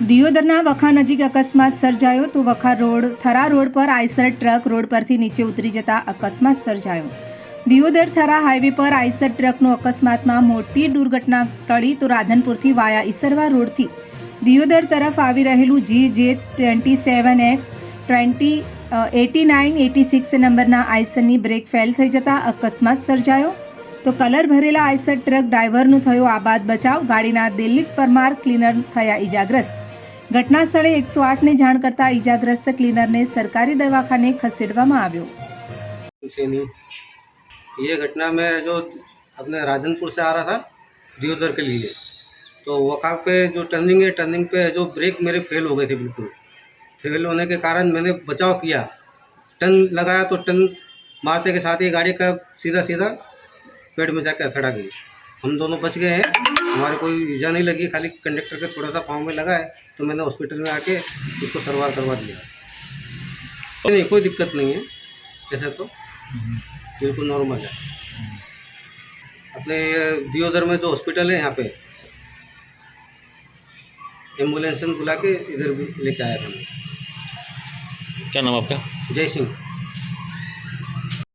દિયોદરના વખા નજીક અકસ્માત સર્જાયો તો વખા રોડ, થરા રોડ પર આઈસર ટ્રક રોડ પરથી નીચે ઉતરી જતા અકસ્માત સર્જાયો. દિયોદર થરા હાઈવે પર આઈસર ટ્રકનો અકસ્માતમાં મોટી દુર્ઘટના ટળી તો રાધનપુરથી વાયા ઈસરવા રોડથી. દિયોદર તરફ આવી રહેલું G J twenty seven X twenty eighty nine, eighty six નંબરના આઈસરની બ્રેક ફેલ થઈ જતા અકસ્માત સર્જાયો. તો કલર ભરેલા આઈસર ટ્રક ડ્રાઈવરનું થયો આબાદ બચાવ. ગાડીના દિલ્હી પરમાર ક્લીનર થયા ઈજાગ્રસ્ત. ઘટના સ્થળે એકસો આઠને જાણ કરતા ઈજાગ્રસ્ત ક્લીનરને સરકારી દવાખાને ખસેડવામાં આવ્યો से नहीं ये घटना में जो अपने राजनपुर से आ रहा था दियोदर के लिए तो वक़ा पे जो टर्निंग है टर्निंग पे जो ब्रेक मेरे फेल हो गए थे बिल्कुल फेल होने के कारण मैंने बचाव किया टर्न लगाया तो टर्न मारते के साथ ही गाड़ी का सीधा सीधा पेड़ में जाके अथड़ा गई हम दोनों बच गए हैं हमारे कोई ईजा नहीं लगी खाली कंडक्टर के थोड़ा सा पाँव में लगा है तो मैंने हॉस्पिटल में आके उसको सरवार करवा दिया। नहीं कोई दिक्कत नहीं है ऐसा तो बिल्कुल नॉर्मल है। अपने दियोदर में जो हॉस्पिटल है यहाँ पे एंबुलेंस बुला के इधर भी लेके आया था मैं। क्या नाम आपका? जय सिंह।